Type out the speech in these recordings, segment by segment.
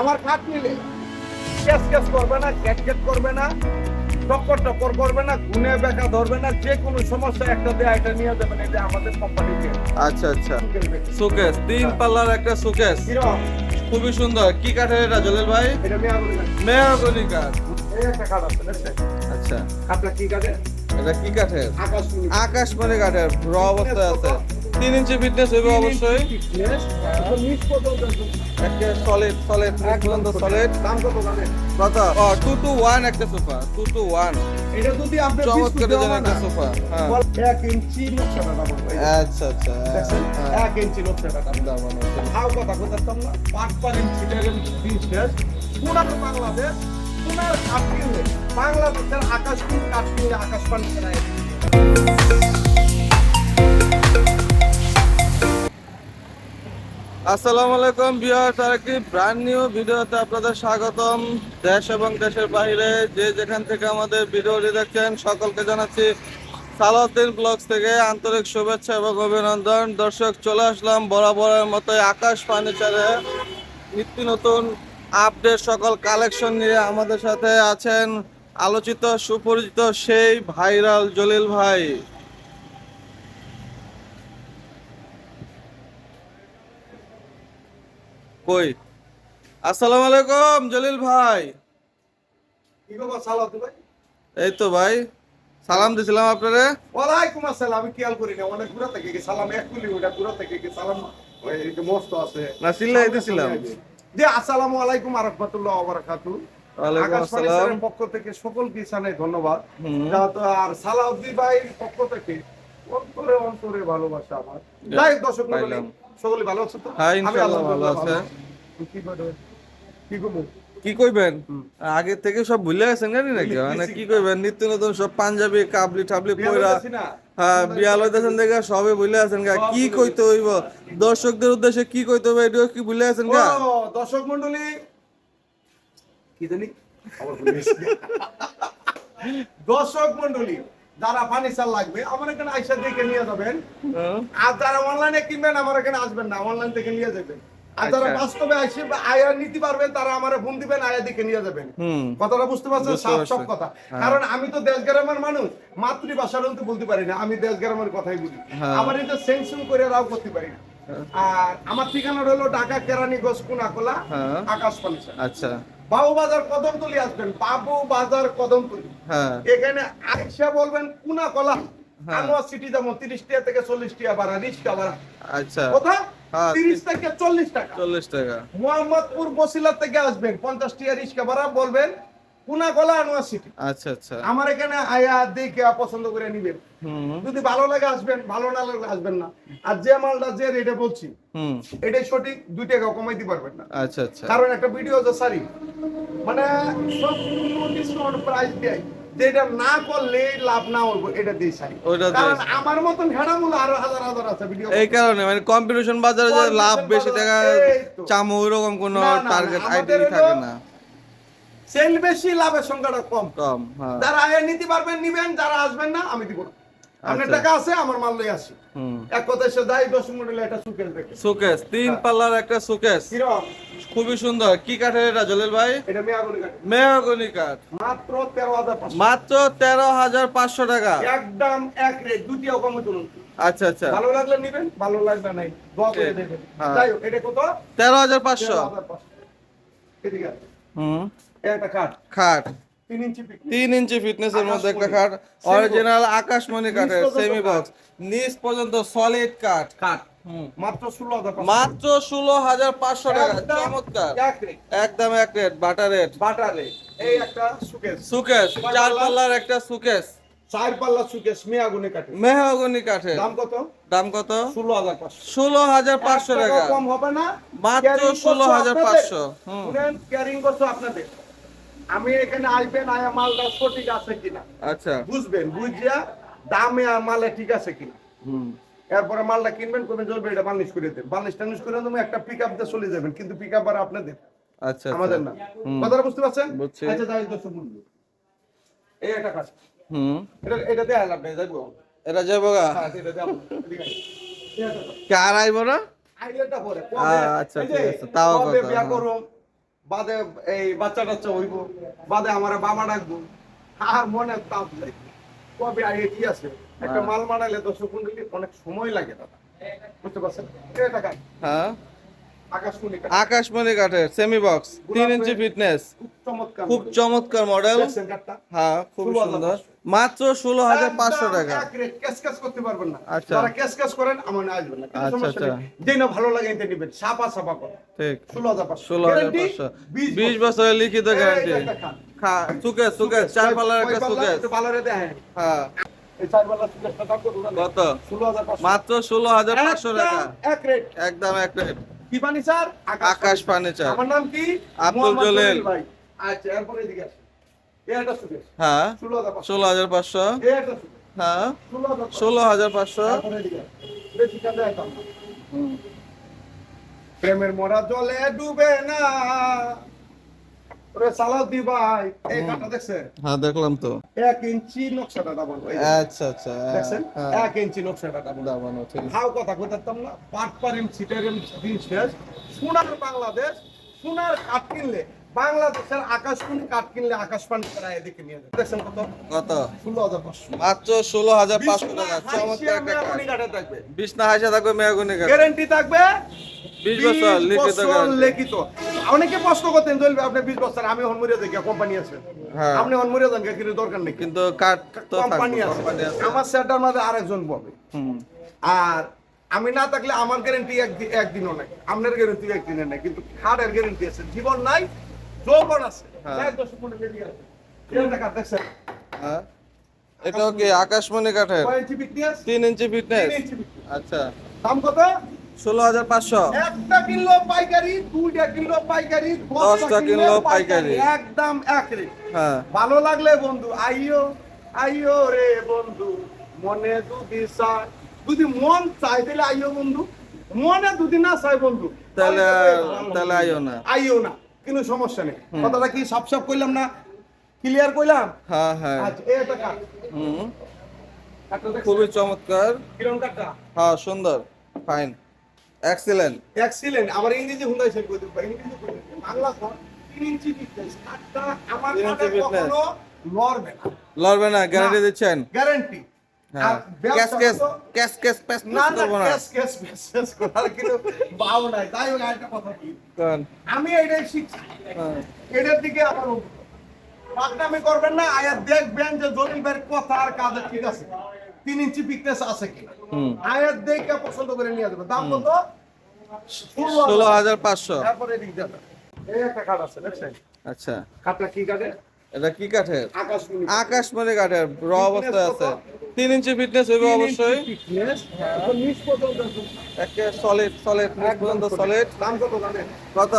আমার খাট নিলে। কেস কেস করবে না গ্যাট গ্যাট করবে না টক্কর টক্কর করবে না গুনে বেকা ধরবে না যে কোনো সমস্যা একটা দেয়া এটা নিয়ে যাবেন এটা আমাদের কোম্পানিতে আচ্ছা আচ্ছা। সুকেস তিন পাল্লার একটা সুকেস খুবই সুন্দর। কি কাঠের এটা জলিল ভাই? মেহগনি কাঠ। আচ্ছা। কি কাটে এটা কি কাঠের? আকাশ আকাশমণি কাঠের র অবস্থায় আছে। তিন ইঞ্চি ফিটনেস হইবে অবশ্যই। একটা সলিড সলিড পর্যন্ত সলিড দাম কত জানেন কত ও টু টু ওয়ান একটা সোফা টু টু ওয়ান এটা যদি আপনি চমৎকার একটা সোফা হ্যাঁ। এক ইঞ্চি নকশাটা আচ্ছা আচ্ছা হ্যাঁ। এক ইঞ্চি নকশাটা দাম। কথা পাঁচ পাঁচ ইঞ্চি বাংলাদেশ বাংলাদেশের আকাশ কিন আকাশ পানি আসসালামু আলাইকুম ভিউয়ার্স আরেকটি ব্র্যান্ড নিউ ভিডিওতে আপনাদের স্বাগতম। দেশ এবং দেশের বাইরে যে যেখান থেকে আমাদের ভিডিওটি দেখছেন, সকলকে জানাচ্ছি সালাউদ্দিন ব্লগস থেকে আন্তরিক শুভেচ্ছা এবং অভিনন্দন। দর্শক, চলে আসলাম বরাবরের মতো আকাশ ফার্নিচারে নিত্য নতুন আপডেট সকল কালেকশন নিয়ে আমাদের সাথে আছেন আলোচিত, সুপরিচিত সেই ভাইরাল জলিল ভাই। কই? আসসালামু আলাইকুম জলিল ভাই। এই তো ভাই সালাম দিছিলাম আপনারে। ওয়ালাইকুম আসসালাম আমি খেয়াল করি না অনেক দূর থেকে কি সালাম এক কুলি ওটা দূর থেকে কি সালাম ওই যে মস্ত আছে। না, চিল্লাই দিছিলাম। জি আসসালামু আলাইকুম ওয়া রাহমাতুল্লাহি ওয়া বারাকাতুহু আসসালাম। পক্ষ থেকে সকল ধন্যবাদ। যা আর সালাউদ্দিন ভাইয়ের পক্ষ থেকে অন্তরে অন্তরে ভালোবাসা আমার। যাই দর্শক। সকলে ভালো আছে তো? হ্যাঁ, ইনশাআল্লাহ ভালো আছে। কি কি করব? কি কইবেন? আগে থেকে সব ভুলে গেছেন জানি নাকি? মানে কি কইবেন? নিত্য নতুন সব পাঞ্জাবি কাবলি টাবলি পয়রা হ্যাঁ দেখে সবে ভুলে আছেন গা। কি কইতে হইব? দর্শকদের উদ্দেশ্যে কি কইতে হবে এটাও কি ভুলে আছেন গা? দর্শক মন্ডলী কি জানি। দর্শক মন্ডলী যারা ফার্নিচার লাগবে আমার এখানে আইসা দেখে নিয়ে যাবেন। আর যারা অনলাইনে কিনবেন আমার এখানে আসবেন না অনলাইন থেকে নিয়ে যাবেন আর যারা আচ্ছা। বাস্তবে আসে আয়া নিতে পারবেন তারা আমার ফোন দিবেন আয়া দেখে নিয়ে যাবেন কথাটা বুঝতে পারছেন সব সব কথা হ্যাঁ। কারণ আমি তো দেশ গ্রামের মানুষ মাতৃভাষার তো বলতে পারি না আমি দেশ গ্রামের কথাই বলি হ্যাঁ। আমার এটা সেনশন করে রাও করতে পারি না আর আমার ঠিকানা হলো ঢাকা কেরানীগঞ্জ কোনাকোলা হ্যাঁ। আকাশ ফার্নিচার আচ্ছা। বাবু বাজার কদমতলি আসবেন বাবু বাজার কদমতলি। হ্যাঁ। এখানে আইসা বলবেন কোনাকোলা হ্যাঁ। আনোয়ার সিটি যেমন তিরিশ টাকা থেকে চল্লিশ টাকা ভাড়া রিক্সা ভাড়া। আচ্ছা। কথা হ্যাঁ, তিরিশ থেকে চল্লিশ টাকা। চল্লিশ টাকা। মোহাম্মদপুর বসিলা থেকে আসবেন পঞ্চাশ টাকা রিক্সা ভাড়া বলবেন কোনাকোলা আনোয়ার সিটি আচ্ছা আচ্ছা। আমার এখানে আয়া দেখে পছন্দ করে নিবেন। যদি ভালো লাগে আসবেন ভালো না লাগলে আসবেন না। আর যে মালটা যে রেটে বলছি এটাই সঠিক দুই টাকা কমাইতে পারবেন না। আচ্ছা আচ্ছা। কারণ একটা ভিডিও যে সারি মানে সম্পূর্ণ ডিসকাউন্ট প্রাইস দেয়। যেটা না করলে লাভ না হইব এটা দিয়ে সারি। কারণ আমার মতন হেডামূল আরও হাজার হাজার আছে ভিডিও এই কারণে মানে কম্পিটিশন বাজারে যে লাভ বেশি টাকা। চামু ওইরকম কোনো টার্গেট আমাদের আইডি থাকে না। সেল বেশি লাভের সংখ্যাটা কম। কম হ্যাঁ। যারা আয়া নিতে পারবেন নিবেন যারা আসবেন না আমি দিব না। আপনার আচ্ছা। টাকা আছে আমার মাল লই আসি। এক কথায় সে যাই দশ মডেল একটা সুকেল দেখে। সুকেস তিন পাল্লার একটা সুকেস খুবই সুন্দর। কি কাঠের এটা জলিল ভাই? এটা মেহগনি কাঠ। মাত্র তেরো হাজার মাত্র তেরো হাজার পাঁচশো টাকা। একদম এক রেট দুটি কমে তুলুন। আচ্ছা আচ্ছা। ভালো লাগলে নিবেন ভালো লাগলে নাই দোয়া করে দেবেন। হ্যাঁ। যাই হোক এটা কত? তেরো হাজার পাঁচশো। 13,500 আছে। হুম। একটা কাঠ খাট। তিন ইঞ্চি ফিটনেসের মধ্যে একটা খাট। অরিজিনাল আকাশমণি কাঠের সেমি বক্স নিচ পর্যন্ত সলিড কাঠ কাঠ মাত্র ষোলো হাজার পাঁচশো। টাকা। চমৎকার। একদম এক rate butter rate butter rate এই একটা সুকেস কয় চার পাল্লার একটা সুকেস চার পাল্লা সুকেস মেয়াগুনি কাঠে মেহগনি কাঠের। দাম কত? দাম কত? ষোলো হাজার পাঁচশো। ষোলো হাজার পাঁচশো টাকা। কম হবে না। মাত্র ষোলো হাজার পাঁচশো। হুম। ক্যারিং করছ আপনাদের। আমি এখানে আসবেন আয়া মালটা সঠিক আছে কিনা। আচ্ছা। বুঝবেন বুঝিয়া দামে আর মালে ঠিক আছে কিনা। হুম। এরপরে মালটা কিনবেন কোন চলবে এটা বার্নিশ করে দেন। বার্নিশ টার্নিশ করে দেবো একটা পিক আপ দিয়ে চলে যাবেন কিন্তু পিক আপ আর আপনাদের। আচ্ছা আমাদের না। কথাটা বুঝতে পারছেন। আচ্ছা তাই দর্শক বন্ধু এই একটা কাজ। হুম। এটা এটা দেয়া লাগবে যাইবো এটা যাব গা? হ্যাঁ এটা দেয়া এদিকে আয়। এই একটা কাজ। কে আর আইবো না? আইডিয়াটা পরে আচ্ছা, ঠিক আছে, তাও কথা, বাদে এই বাচ্চা টাচ্চা হইব বাদে আমার বাবা ডাকবো। আর মনে তাপ নাই। কবে কি আছে? একটা হ্যাঁ। মাল মানাইলে দশ কুইন্টালি অনেক সময় লাগে দাদা। বুঝতে পারছেন? এটা কাজ হ্যাঁ। আকাশমণি কাঠের। সেমি বক্স তিন ইঞ্চি ফিটনেস খুব চমৎকার মডেল হ্যাঁ খুব সুন্দর। মাত্র ষোলো হাজার পাঁচশো টাকা। এক রেট, ক্যাশ ক্যাশ করতে পারবেন না। আচ্ছা। ক্যাশ ক্যাশ করেন আমার আসবেন না। আচ্ছা, আচ্ছা। নেই। ভালো লাগে এটা নিবেন। সাপা সাপা করে। ঠিক। ষোলো হাজার পাঁচশো। ষোলো হাজার পাঁচশো। বিশ বছরের লিখিত গ্যারান্টি। সুকেশ সুকেশ চার পাল্লার কয় একটা সুকেশ হ্যাঁ। কত? ষোলো হাজার পাঁচশো। মাত্র ষোলো হাজার পাঁচশো টাকা। এক রেট। একদম এক রেট কি ফার্নিচার আকাশ ফার্নিচার আমার নাম কি? আব্দুল জলিল। ভাই। আচ্ছা এরপরে এদিকে আসুন হ্যাঁ। ষোলো হাজার পাঁচশো। হ্যাঁ। ষোলো হাজার পাঁচশো। প্রেমের মরা জলে ডুবে না। ওরে সালাউদ্দি ভাই। এই কাটা দেখছেন? হ্যাঁ দেখলাম তো। এক ইঞ্চি নকশাটা দাবানো এই আচ্ছা আচ্ছা দেখছেন? হ্যাঁ। এক ইঞ্চি নকশাটা দাবানো। দাবানো ঠিক। হাও কথা কইতাম না পাট পারিম সিটারিম দিন শেষ। সোনার বাংলাদেশ সোনার কাঠ কিনলে বাংলাদেশের আকাশমণি কাঠ কিনলে এদিকে নিয়ে যাবে। দেখছেন কত? কত? ষোলো হাজার পাঁচশো। মাত্র ষোলো হাজার পাঁচশো টাকা। চমৎকার একটা থাকবে। বিছনা হাসা থাকবে মেয়াগুনি গ্যারান্টি থাকবে? বিশ বছর লিখিত বছর লিখিত। অনেকে প্রশ্ন করতেন চলবে আপনি বিশ বছর আমি হনমুরিয়া কোম্পানি আছে? হ্যাঁ। আপনি হনমুরিয়া যান কিন্তু দরকার নেই কিন্তু তো কোম্পানি আছে। আমার সেটার মধ্যে আরেকজন পাবে আর আমি না থাকলে আমার গ্যারেন্টি একদিনও নাই। আপনার গ্যারেন্টি একদিনের নাই কিন্তু খাটের গ্যারেন্টি আছে। জীবন নাই যৌবন আছে। হ্যাঁ। আছে হ্যাঁ। কি আকাশমণি কাঠের? তিন ইঞ্চি ফিটনেস আচ্ছা। দাম কত? ষোলো হাজার পাঁচশো। একটা কিনলো পাইকারি দুইটা কিনলো পাইকারি দশটা কিনলো পাইকারি। একদম এক হ্যাঁ। ভালো লাগলে বন্ধু আইও আইও রে বন্ধু মনে দুদি চায়। যদি মন চাই তাহলে আইও বন্ধু মনে দুদি না চাই বন্ধু তাহলে তাহলে। আইও না। আইও না কোনো সমস্যা নেই। কথাটা কি সাপ সাপ কইলাম না? ক্লিয়ার কইলাম? হ্যাঁ হ্যাঁ। আচ্ছা হুম। খুবই চমৎকার। হ্যাঁ সুন্দর। ফাইন এক্সিলেন্ট এক্সিলেন্ট আমার ইংরেজি হুন্দাই সেল করে দিবা ইংরেজি বাংলা কর তিন ইঞ্চি ফিটনেস কাঠটা আমার কাঠে কখনো লড়বে না। লড়বে না গ্যারান্টি দিচ্ছেন? গ্যারান্টি হ্যাঁ। ক্যাশ ক্যাশ ক্যাশ ক্যাশ প্যাস না ক্যাশ ক্যাশ করার কিন্তু ভাব নাই। তাই ওই একটা কথা কি কোন? আমি এইটাই শিখছি। হ্যাঁ। এটার দিকে আমার পাকনামি করবেন না আয়া দেখবেন যে ভাইয়ের কথা আর কাজে ঠিক আছে। তিন ইঞ্চি ফিটনেস আছে কিনা। হুম। আয়া দেখে পছন্দ করে নিয়ে যাবে? দাম কত? ষোলো হাজার। পাঁচশো। তারপরে এই একটা কাঠ আছে দেখছেন? আচ্ছা। কাঠটা কি কাঠে এটা কি কাঠের? আকাশমণি কাঠের। র অবস্থায় আছে। তিন ইঞ্চি ফিটনেস হইবে অবশ্যই। নিচ একে সলিড সলিড পর্যন্ত সলিড দাম কত জানেন? কত?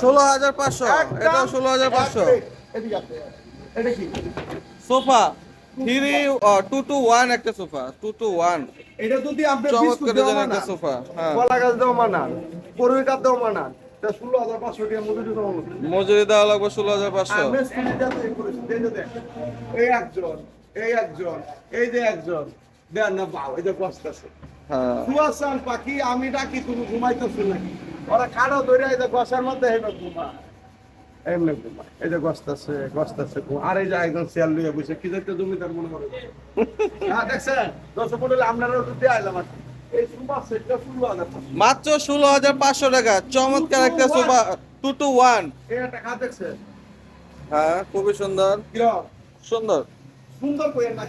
ষোলো হাজার পাঁচশো। এটা ষোলো হাজার পাঁচশো। এটা কি? Sofa. Three two two one একটা সোফা টু টু ওয়ান এটা যদি আপনি চমৎকার বিস্কুট একটা সোফা হ্যাঁ। কলা গাছ ষোলো হাজার পাঁচশো টাকা মজুরি দেওয়া মজুরি দেওয়া লাগবে ষোলো হাজার পাঁচশো। এই একজন এই একজন এই যে একজন দেন না এই যে বসতেছে। হ্যাঁ। পাখি আমি ডাকি তুমি ঘুমাইতেছো নাকি? ওরা খাড়ো ধরে এই যে গসার মধ্যে হেবে ঘুমা এমনি এই যে গস্তাছে গস্তাছে ঘুমা আর এই যে একজন লইয়া বসে কি জমিদার মনে করে? হ্যাঁ দেখছেন? দশ পনেরো আপনারা তো দিয়ে আইলাম আর। মাত্র ষোলো হাজার পাঁচশো টাকা। চমৎকার একটা সোফা টু টু ওয়ান হ্যাঁ খুবই সুন্দর। সুন্দর। না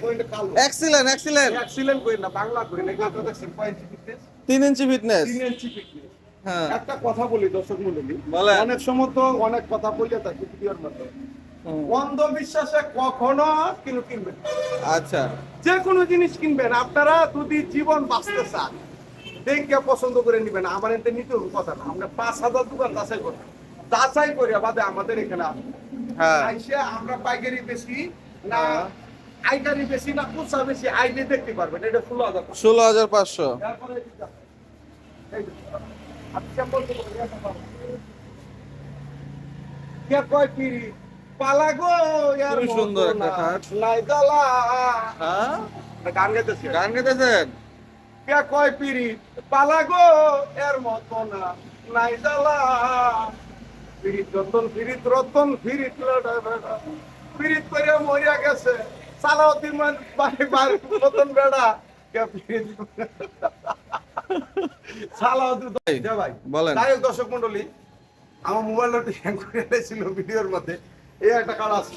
এক্সিলেন্ট এক্সিলেন্ট এক্সিলেন্ট না বাংলা ফিটনেস তিন ইঞ্চি ফিটনেস তিন ইঞ্চি ফিটনেস একটা কথা বলি দর্শক মন্ডলী। অনেক সময় তো অনেক কথা বলে থাকি ভিডিওর অন্ধবিশ্বাসে কখনো কিনু কিনবেন আচ্ছা। যে কোনো জিনিস কিনবেন আপনারা যদি জীবন বাঁচতে চান দেখে পছন্দ করে নিবেন। আমার এতে নিতে কথা না। আমরা পাঁচ হাজার দোকান যাচাই করি। যাচাই করি বাদে আমাদের এখানে আসবে। হ্যাঁ। আইসে আমরা পাইকারি বেশি না হ্যাঁ। আইকারি বেশি না কুচা বেশি আইলে দেখতে পারবেন। এটা ষোলো হাজার ষোলো হাজার পাঁচশো। কয় পিরি পালা গো ইয়ার সুন্দর একটা খাট। নাই জ্বালা। হ্যাঁ? গান গাইতেছি গান গেতেছেন কে কয় পিরি পালা গো এর মতো না। নাই জ্বালা ফিরিত রতন ফিরিত রতন ফিরিত লড়া করে মরিয়া গেছে। সালাউদ্দিন মান বাড়ি বাড়ি রতন বেড়া। কে ভাই। বলেন। যাই হোক দর্শক মন্ডলী আমার মোবাইলটা হ্যাং করে ছিল ভিডিওর মধ্যে। এই একটা কার্ড আছে।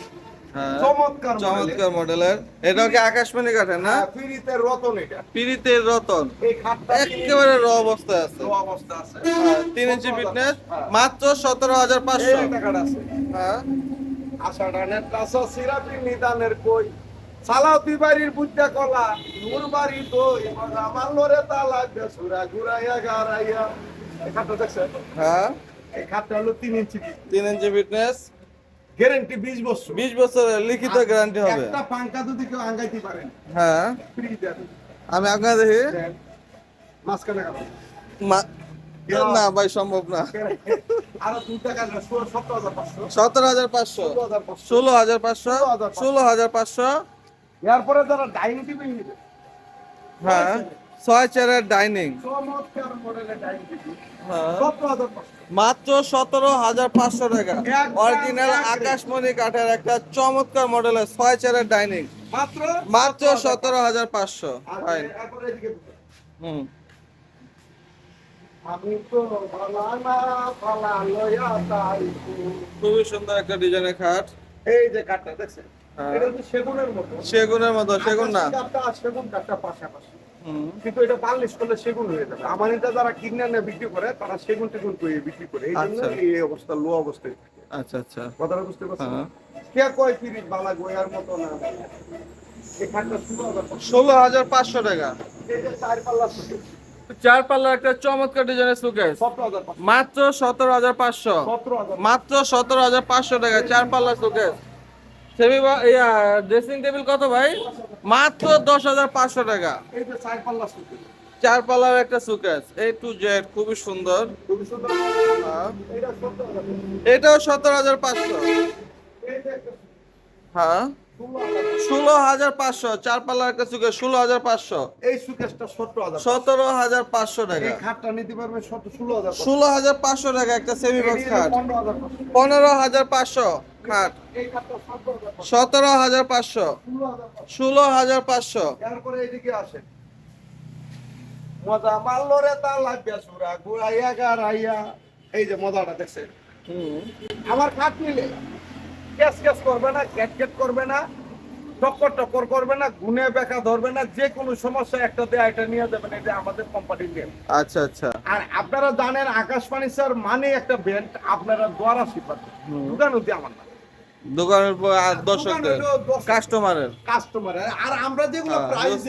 হ্যাঁ চমৎকার চমৎকার মডেলের। এটাও কি আকাশমণি কাঠের না? হ্যাঁ, রতন এটা। পিরিতের রতন। এই খাটটা একেবারে র অবস্থায় আছে। অবস্থা আছে। হ্যাঁ, ইঞ্চি ফিটনেস। মাত্র সতেরো হাজার পাঁচশো। একটা কার্ড আছে। হ্যাঁ। আষাঢ়ানের টাসা সিরাপি নিদানের কই? সালাউদ্দি বাড়ির বুদ্ধা কলা নূর বাড়ি দই আমার লোরে তা লাগবে সুরা ঘুরাইয়া গারাইয়া। খাটটা দেখছেন? হ্যাঁ। এই খাটটা হলো তিন ইঞ্চি তিন ইঞ্চি ফিটনেস গ্যারেন্টি বিশ বছর। বিশ বছরের লিখিত গ্যারান্টি হবে। একটা পাঙ্কা যদি কেউ আঙ্গাইতে পারেন হ্যাঁ। ফ্রি দেন। আমি আপনার দেখি। মাঝখানে মা- না ভাই সম্ভব না। সতেরো হাজার পাঁচশো। ষোলো হাজার পাঁচশো। ষোলো হাজার পাঁচশো। এরপরে যারা ডাইনিং টেবিল নিবে হ্যাঁ ছয় চেয়ারের ডাইনিং ডাইনিং হ্যাঁ। পাঁচশো। মাত্র সতেরো হাজার পাঁচশো টাকা। অরিজিনাল আকাশমণি কাঠের একটা চমৎকার মডেলের ছয় চেয়ারের ডাইনিং মাত্র মাত্র সতেরো হাজার পাঁচশো। হুম। খুবই সুন্দর একটা ডিজাইনের খাট। এই যে কাঠটা দেখছেন? সেগুনের মতো। সেগুনের মতো সেগুন না। সেগুন কাঠটা পাশাপাশি। হুম। কিন্তু এটা বার্নিশ করলে সেগুন হয়ে যাবে। আমার এটা যারা কিনে নিয়ে বিক্রি করে তারা সেগুন টেগুন করে বিক্রি করে। এই জন্য আচ্ছা। এই অবস্থা লো অবস্থায় আচ্ছা আচ্ছা। কথাটা বুঝতে পারছেন? হ্যাঁ। কে কয় তিরিশ বালা গোয়ার মতো না? ষোলো হাজার পাঁচশো। টাকা। চার পাল্লা চার পাল্লার একটা চমৎকার ডিজাইনের সুকেস মাত্র সতেরো হাজার পাঁচশো। মাত্র সতেরো হাজার পাঁচশো টাকা চার পাল্লার সুকেস সেমি ড্রেসিং টেবিল কত ভাই? মাত্র দশ হাজার পাঁচশো টাকা। চার পাল্লা পাল্লার একটা সুকেস এ টু জেড খুবই সুন্দর। হ্যাঁ। এটাও সতেরো হাজার পাঁচশো। হ্যাঁ। ষোলো হাজার পাঁচশো চার পাল্লার একটা সুকেস ষোলো হাজার পাঁচশো। এই সুকেশটা সতেরো হাজার সতেরো হাজার পাঁচশো টাকা। খাটটা নিতে পারবে ষোলো হাজার ষোলো হাজার পাঁচশো টাকা একটা সেমি বক্স খাট। পনেরো হাজার পাঁচশো। খাট। সতেরো হাজার পাঁচশো। ষোলো হাজার পাঁচশো। এদিকে আসে মজা মারলো রে তা লাগবে সুরা ঘুরাইয়া গারাইয়া। এই যে মজাটা দেখছেন। আমার খাট নিলে। ক্যাশ ক্যাশ করবে না ক্যাট ক্যাট করবে না টক্কর টক্কর করবে না গুনে বেকা ধরবে না যে কোনো সমস্যা একটা দেয়া এটা নিয়ে যাবেন এটা আমাদের কোম্পানির নেম আচ্ছা আচ্ছা। আর আপনারা জানেন আকাশবাণী স্যার মানে একটা ব্যান্ড আপনারা দ্বারা শিপার দোকান হতে আমার না দোকানের দর্শকদের কাস্টমারের কাস্টমারের। কাস্টমার। আর আমরা যেগুলো হ্যাঁ, প্রাইস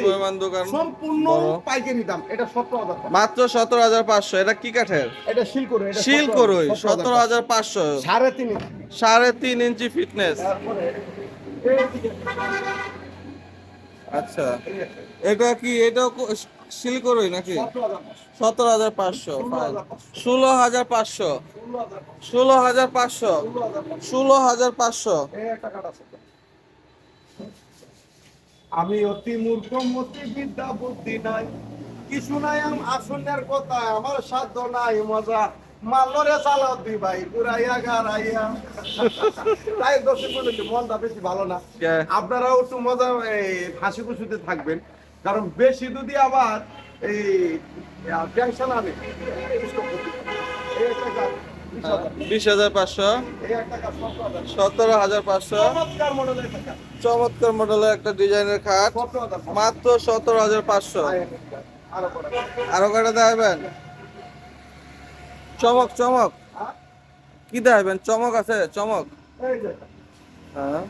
দোকান সম্পূর্ণ পাইকারি দাম। এটা সত্তর হাজার টাকা। মাত্র সতেরো হাজার পাঁচশো। এটা কি কাঠের? এটা শিল করে এটা শিল করই 17,000 সতেরো হাজার পাঁচশো। সাড়ে তিন সাড়ে তিন ইঞ্চি ফিটনেস তারপরে আচ্ছা। এটা কি শিল করই নাকি? সতেরো হাজার পাঁচশো ষোলো হাজার পাঁচশো, ষোলো হাজার পাঁচশো, ষোলো হাজার পাঁচশো। আমি অতি মূর্খ মতি বিদ্যা বুদ্ধি নাই। কিছু নাই, আম আসনের কথা। আমার সাধ্য নাই, মজা। মাল্লরে চালাও দি ভাই পুরাইয়া গারাইয়া। তাই দর্শক বলেছে মনটা বেশি ভালো না। আপনারাও একটু মজা হাসি খুশিতে থাকবেন। কারণ বেশি যদি আবার এই টেনশন আনে কাজ, বিশ হাজার। পাঁচশো। সতেরো হাজার। পাঁচশো। চমৎকার মডেলের একটা চমৎকার মডেলের একটা ডিজাইনের খাট। মাত্র সতেরো হাজার পাঁচশো। আরও কাজ। দেখাবেন? চমক চমক? কি দেখাবেন চমক আছে চমক। হ্যাঁ।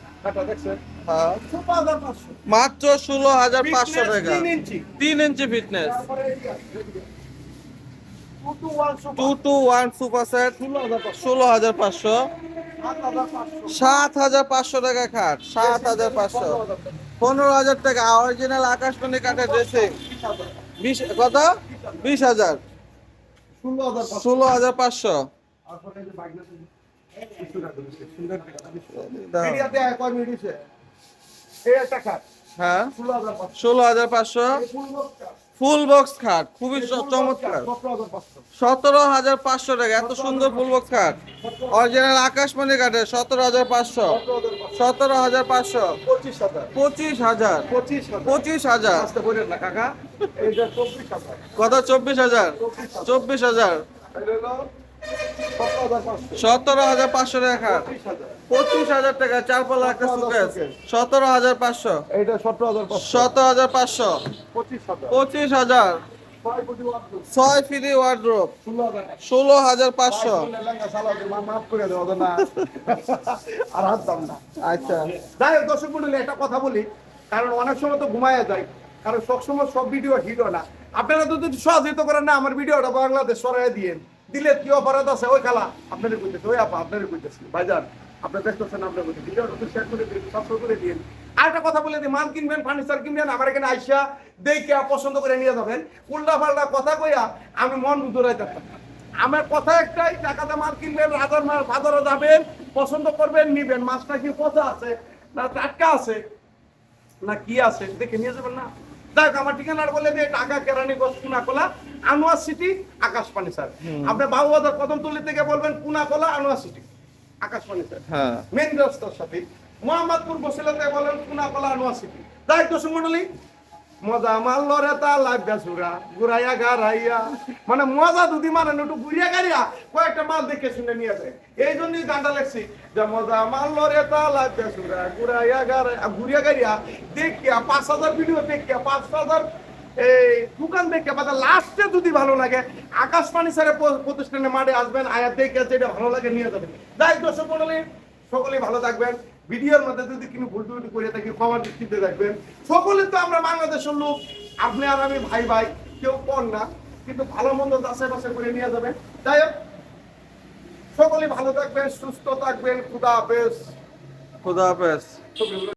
মাত্র ষোলো হাজার পাঁচশো টাকা। তিন inch. Fitness two two one super set ষোলো হাজার পাঁচশো, সাত হাজার পাঁচশো, টাকা খাট। সাত হাজার পাঁচশো। পনেরো হাজার টাকা, অরিজিনাল আকাশমণি কাঠের ড্রেসিং বিশ কত? বিশ হাজার। ষোলো হাজার পাঁচশো। হ্যাঁ। ষোলো হাজার পাঁচশো। ফুল বক্স খাট খুবই চমৎকার। সতেরো হাজার পাঁচশো। টাকা এত সুন্দর ফুল বক্স খাট। অরিজিনাল আকাশমণি কাঠের সতেরো হাজার পাঁচশো। সতেরো হাজার পাঁচশো। পঁচিশ। হাজার। পঁচিশ হাজার। কত চব্বিশ হাজার। চব্বিশ হাজার। সতেরো হাজার পাঁচশো। সতেরো হাজার পাঁচশো টাকা খাট। পঁচিশ হাজার টাকা একটা সুকেস সতেরো হাজার পাঁচশো। সতেরো হাজার পাঁচশো। সতেরো হাজার পাঁচশো। পঁচিশ হাজার। পঁচিশ হাজার। ছয় ফ্রি ওয়ার্ড্রোপ ষোলো হাজার পাঁচশো। আর হাত দাম না। আচ্ছা। যাই হোক দর্শক মন্ডলী একটা কথা বলি। কারণ অনেক সময় তো ঘুমায়া যায়। কারণ সবসময় সব ভিডিও হয় না। আপনারা তো যদি সহযোগিত করেন না আমার ভিডিওটা বাংলাদেশ সরাই দিয়ে দিলে কি অপরাধ আছে? ওই খালা আপনাদের কইতেছে ওই আপা আপনাদের কইতেছে। ভাইজান আপনার কইতে ভিডিওটা তো শেয়ার করে দিন সাবস্ক্রাইব করে দিন। আর একটা কথা বলে দিই মাল কিনবেন ফার্নিচার কিনবেন আমার এখানে আইসা দেখে পছন্দ করে নিয়ে যাবেন। উল্টা পাল্টা কথা কইয়া আমি মন উদরাইতে আমার কথা একটাই টাকাতে মাল কিনবেন রাজার মাল বাজারে যাবেন পছন্দ করবেন নিবেন। মাছটা কি পচা আছে না টাটকা আছে না কি আছে দেখে নিয়ে যাবেন না। দেখ আমার ঠিকানার বলে দিয়ে ঢাকা কেরানীগঞ্জ কুনাকোলা আনোয়ার সিটি আকাশপানি স্যার আপনি বাবুবাজার কদমতলি থেকে বলবেন কুনাকোলা আনোয়ার সিটি হ্যাঁ। মেন রাস্তার সাথে মোহাম্মদপুর বসিলাতে বলেন কুনাকোলা আনোয়ার তাই তো সুমন্ডলী মজা তা সুরা ঘুরাইয়া মানে দুদি মানে একটু ঘুরিয়া গাড়িয়া কয়েকটা মাল দেখে শুনে নিয়ে যায়। এই জন্যই গানটা লেখছি যে মজা মারল রে তা লাগবে সুরা ঘুরাইয়া গারাইয়া ঘুরিয়া গাড়িয়া দেখিয়া পাঁচ হাজার ভিডিও দেখিয়া পাঁচ হাজার এই দোকান দেখে লাস্টে যদি ভালো লাগে প্রতিষ্ঠানে মাঠে আসবেন আয়া দেখে যেটা ভালো লাগে নিয়ে যাবেন। যাই দর্শক মন্ডলী সকলেই ভালো থাকবেন। ভিডিওর মধ্যে যদি কোনো ভুল টুল করে থাকি দৃষ্টিতে দেখবেন। সকলে তো আমরা বাংলাদেশের লোক আপনি আর আমি ভাই ভাই কেউ পর না কিন্তু ভালো মন্দ যাচাই বাছাই করে নিয়ে যাবেন। যাই হোক সকলেই ভালো থাকবেন সুস্থ থাকবেন। খুদা হাফেজ। খুদা হাফেজ। সকলে